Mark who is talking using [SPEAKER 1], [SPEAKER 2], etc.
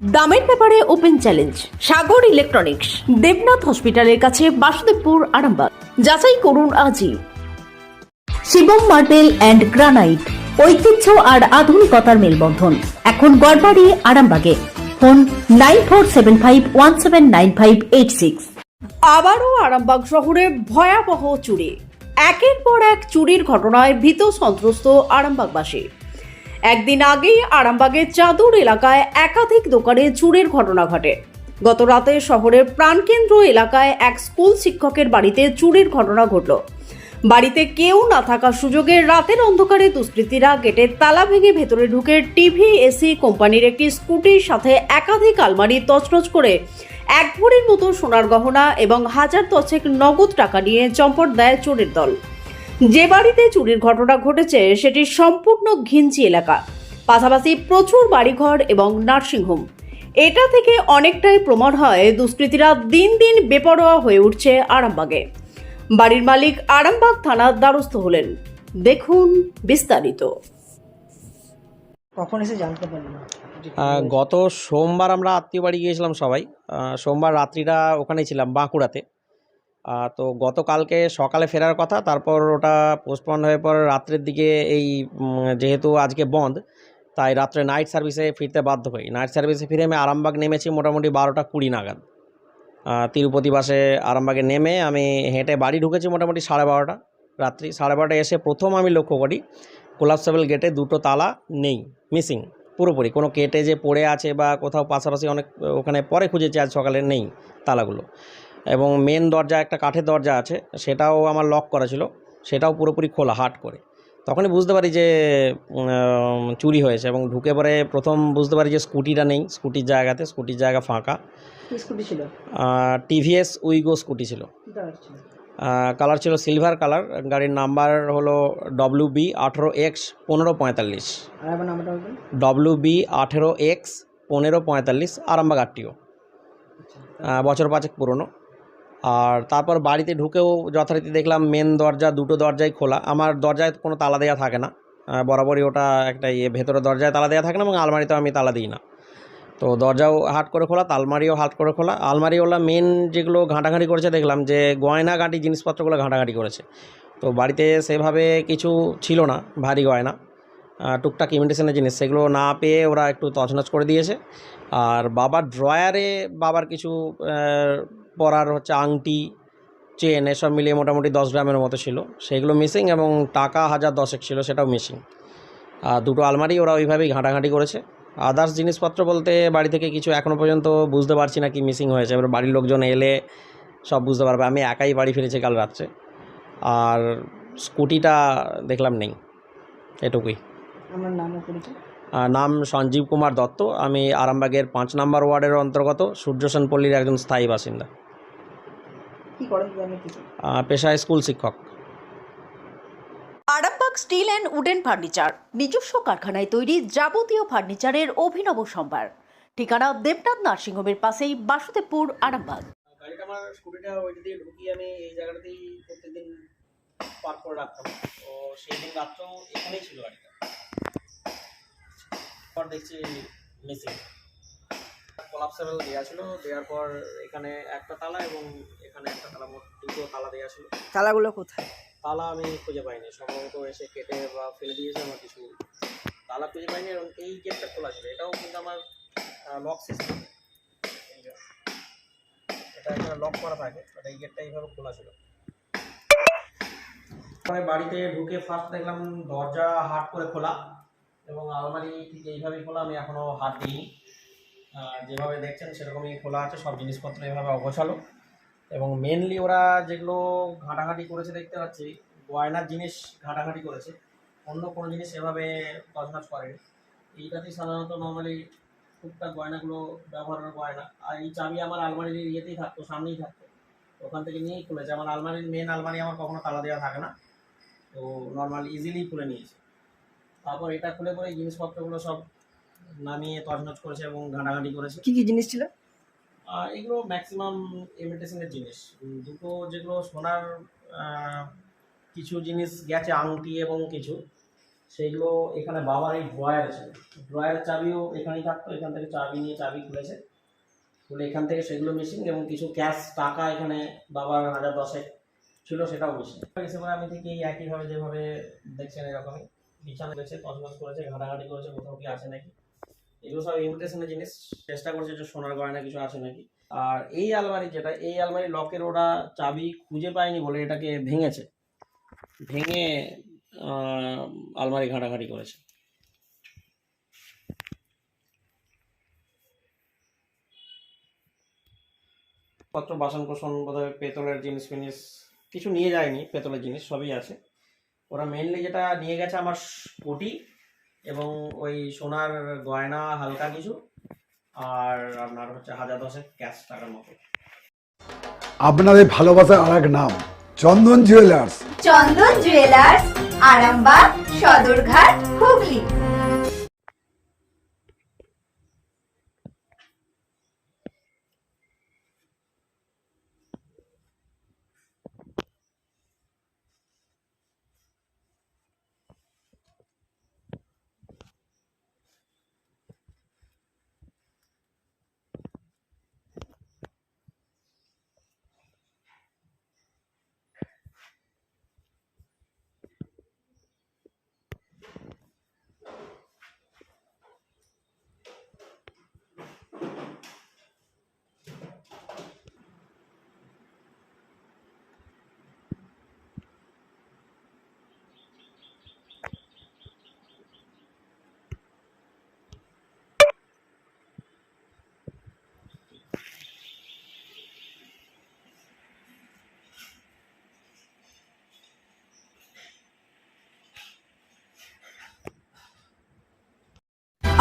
[SPEAKER 1] দামের ব্যাপারে open challenge, Sagar electronics, Debnath হসপিটালের কাছে বাসুদেবপুর আরামবাগ। যাচাই করুন আজই। শিবম মার্বেল অ্যান্ড গ্রানাইট, ঐতিহ্য আর আধুনিকতার মেলবন্ধন। এখন গড়বাড়ি, আরামবাগে। Phone nine four seven five one seven nine five eight six. আবারও আরামবাগ শহরে ভয়াবহ চুরি। একের পর এক চুরির ঘটনায় ভীত সন্ত্রস্ত আরামবাগবাসী। একদিন আগেই আরামবাগের চাদর এলাকায় একাধিক দোকানে চুরির ঘটনা ঘটে। গত রাতে শহরের প্রাণকেন্দ্র এলাকায় এক স্কুল শিক্ষকের বাড়িতে চুরির ঘটনা ঘটল। বাড়িতে কেউ না থাকার সুযোগে রাতের অন্ধকারে দুষ্কৃতীরা গেটের তালা ভেঙে ভেতরে ঢুকে টিভি এসি কোম্পানির একটি স্কুটির সাথে একাধিক আলমারি তছনছ করে এক ভরির মতো সোনার গহনা এবং হাজার দশেক নগদ টাকা নিয়ে চম্পট দেয় চোরের দল। যে বাড়িতে চুরির ঘটনা ঘটেছে সেটি সম্পূর্ণ ঘিঞ্চি এলাকা। পাশাপাশি প্রচুর বাড়িঘর এবং নার্সিংহোম। এটা থেকে অনেকটাই প্রমাণ হয় দুষ্কৃতীরা দিন দিন বেপরোয়া হয়ে উঠছে আরামবাগে। বাড়ির মালিক আরামবাগ থানার দ্বারস্থ হলেন। দেখুন বিস্তারিত।
[SPEAKER 2] কখন এসে জানতে পারলেন?
[SPEAKER 3] আহ, গত সোমবার আমরা আত্মীয় বাড়ি গিয়েছিলাম সবাই। আহ, সোমবার রাত্রিটা ওখানেই ছিলাম বাঁকুড়াতে। তো গতকালকে সকালে ফেরার কথা, তারপর ওটা পোস্টপন্ড হয়ে পর রাত্রের দিকে এই যেহেতু আজকে বন্ধ, তাই রাত্রে নাইট সার্ভিসে ফিরতে বাধ্য হই। নাইট সার্ভিসে ফিরে আমি আরামবাগ নেমেছি মোটামুটি বারোটা কুড়ি নাগাদ। তিরুপতি বাসে আরামবাগে নেমে আমি হেঁটে বাড়ি ঢুকেছি মোটামুটি সাড়ে বারোটা রাত্রি। সাড়ে বারোটা এসে প্রথম আমি লক্ষ্য করি কোলাপসেবল গেটে দুটো তালা নেই মিসিং পুরোপুরি। কোনো কেটে যে পড়ে আছে বা কোথাও পাশাপাশি অনেক, ওখানে পরে খুঁজেছি, আজ সকালে নেই তালাগুলো। এবং মেন দরজা একটা কাঠের দরজা আছে সেটাও আমার লক করা ছিল সেটাও পুরোপুরি খোলা হাট করে। তখনই বুঝতে পারি যে চুরি হয়েছে এবং ঢুকে পরে প্রথম বুঝতে পারি যে স্কুটিটা নেই স্কুটির জায়গাতে স্কুটির জায়গা ফাঁকা।
[SPEAKER 2] স্কুটি ছিল?
[SPEAKER 3] টিভিএস উইগো স্কুটি ছিল।
[SPEAKER 2] কালার ছিল।
[SPEAKER 3] সিলভার কালার গাড়ির নাম্বার হলো ডব্লিউ বি আঠেরো এক্স পনেরো পঁয়তাল্লিশ। ডব্লিউ বি আঠেরো এক্স পনেরো পঁয়তাল্লিশ আরামবাগ আটটিও
[SPEAKER 2] আচ্ছা।
[SPEAKER 3] বছর পাঁচেক পুরনো। আর তারপর বাড়িতে ঢুকেও যথারীতি দেখলাম মেন দরজা দুটো দরজাই খোলা। আমার দরজায় কোনো তালা দেওয়া থাকে না। বরাবরই ওটা একটা ইয়ে ভেতরে দরজায় তালা দেওয়া থাকে না এবং আলমারিতেও আমি তালা দিই না। তো দরজাও হাট করে খোলা আলমারিও হাট করে খোলা। আলমারিওয়ালা মেন যেগুলো ঘাঁটাঘাঁটি করেছে দেখলাম যে গয়না গাঁটি জিনিসপত্রগুলো ঘাঁটাঘাঁটি করেছে। তো বাড়িতে সেভাবে কিছু ছিল না, ভারী গয়না। টুকটাক ইমিটেশনের জিনিস, সেগুলো না পেয়ে ওরা একটু তছনছ করে দিয়েছে। আর বাবার ড্রয়ারে বাবার কিছু পরার হচ্ছে আংটি চেন এসব মিলিয়ে মোটামুটি দশ গ্রামের মতো ছিল। সেগুলো মিসিং এবং টাকা হাজার দশেক ছিল সেটাও মিসিং আর দুটো আলমারি ওরা ওইভাবেই ঘাঁটাঘাঁটি করেছে। আদার্স জিনিসপত্র বলতে বাড়ি থেকে কিছু এখনও পর্যন্ত বুঝতে পারছি না কি মিসিং হয়েছে। এবার বাড়ির লোকজন এলে সব বুঝতে পারবে। আমি একাই বাড়ি ফিরেছি কাল রাত্রে। আর স্কুটিটা দেখলাম নেই। এটুকুই।
[SPEAKER 2] আমার
[SPEAKER 3] আর নাম সঞ্জীব কুমার দত্ত। আমি আরামবাগের পাঁচ নম্বর ওয়ার্ডের অন্তর্গত। সূর্যসেন পল্লীর একজন স্থায়ী বাসিন্দা।
[SPEAKER 2] কি করেন
[SPEAKER 3] পেশায় স্কুল শিক্ষক।
[SPEAKER 1] Arambagh steel and wooden furniture নিজস্ব কারখানায় তৈরি যাবতীয় ফার্নিচারের অভিনব সম্ভার। ঠিকানা দেবনাথ নার্সিংহোমের পাশেই বাসুদেবপুর আরামবাগ।
[SPEAKER 3] গাড়িটা আমার স্কুটিটা ওই দিয়ে ঢুকিয়ে আমি এই জায়গাটাতেই প্রত্যেকদিন পার্ক করে রাখতাম। তো সেই দিন রাত্রেও এখানেই ছিল গাড়িটা। দেখছি মিসিং কলাপসেবল দেওয়া ছিল। দেওয়ার পর এখানে একটা তালা এবং এখানে একটা তালা মোট দুটো তালা দেওয়া ছিল।
[SPEAKER 2] তালাগুলো কোথায়?
[SPEAKER 3] তালা আমি খুঁজে পাইনি। সম্ভবত এসে কেটে বা ফেলে দিয়েছে আমার কিছু। তালা খুঁজে পাইনি এবং এই গেটটা খোলা ছিল। এটাও কিন্তু আমার লক সিস্টেম এটা এখানে লক করা থাকে বাট এই গেটটা এইভাবে খোলা ছিল। পরে বাড়িতে ঢুকে ফার্স্ট দেখলাম দরজা হাট করে খোলা এবং আলমারি ঠিক এইভাবেই খোলা। আমি এখনও হাত দিইনি। যেভাবে দেখছেন সেরকমই খোলা আছে, সব জিনিসপত্র এভাবে অগোছালো। এবং মেনলি ওরা যেগুলো ঘাঁটাঘাঁটি করেছে দেখতে পাচ্ছি, গয়নার জিনিস ঘাঁটাঘাঁটি করেছে, অন্য কোনো জিনিস এভাবে তছনছ করেনি। এইটাতেই সাধারণত নর্মালি টুকটাক গয়নাগুলো ব্যবহার ব্যবহারের গয়না আর এই চাবি আমার আলমারির ইয়েতেই থাকতো, সামনেই থাকতো। ওখান থেকে নিয়েই খুলেছে। আমার আলমারির মেন আলমারি আমার কখনো তালা দেওয়া থাকে না। তো নর্মাল ইজিলি খুলে নিয়েছে। তারপর এটা খুলে পরে জিনিসপত্রগুলো সব নামিয়ে তছনছ করেছে এবং ঘাঁটাঘাঁটি করেছে।
[SPEAKER 2] কি কি জিনিস ছিল?
[SPEAKER 3] এগুলো ম্যাক্সিমাম ইমিটেশনের জিনিস। দুটো যেগুলো সোনার কিছু জিনিস গেছে আংটি এবং কিছু সেইগুলো এখানে বাবার এই ড্রয়ার ছিল। ড্রয়ার চাবিও এখানেই থাকতো এখান থেকে চাবি নিয়ে চাবি খুলেছে। খুলে এখান থেকে সেগুলো মিসিং এবং কিছু ক্যাশ টাকা এখানে বাবার হাজার দশেক ছিল সেটাও মিসিং হিসেবে আমি ঠিক এই একইভাবে যেভাবে দেখছেন এরকমই। বিছানা রয়েছে তছনছ করেছে ঘাটাঘাটি করেছে কোথাও কি আছে নাকি? এগুলো সব ইমিটেশনের জিনিস। চেষ্টা করছে যে সোনার গয়না কিছু আছে নাকি। আর এই আলমারি যেটা, এই আলমারি লকের ওরা চাবি খুঁজে পায়নি বলে এটাকে ভেঙেছে। ভেঙে আলমারি ঘাটাঘাটি করেছে। পত্র বাসন কোসন বোধহয় পেতলের জিনিস ফিনিস, কিছু নিয়ে যায়নি, পেতলের জিনিস সবই আছে। ওরা মেনলি যেটা নিয়ে গেছে আমার কোটি। এবং ওই সোনার গয়না হালকা কিছু আর আপনার হচ্ছে হাজার দশেক ক্যাশ টাকার মতো।
[SPEAKER 4] আপনাদের ভালোবাসার আর এক নাম Chandan jewellers
[SPEAKER 5] Chandan jewellers Arambagh Sadarghat Hooghly.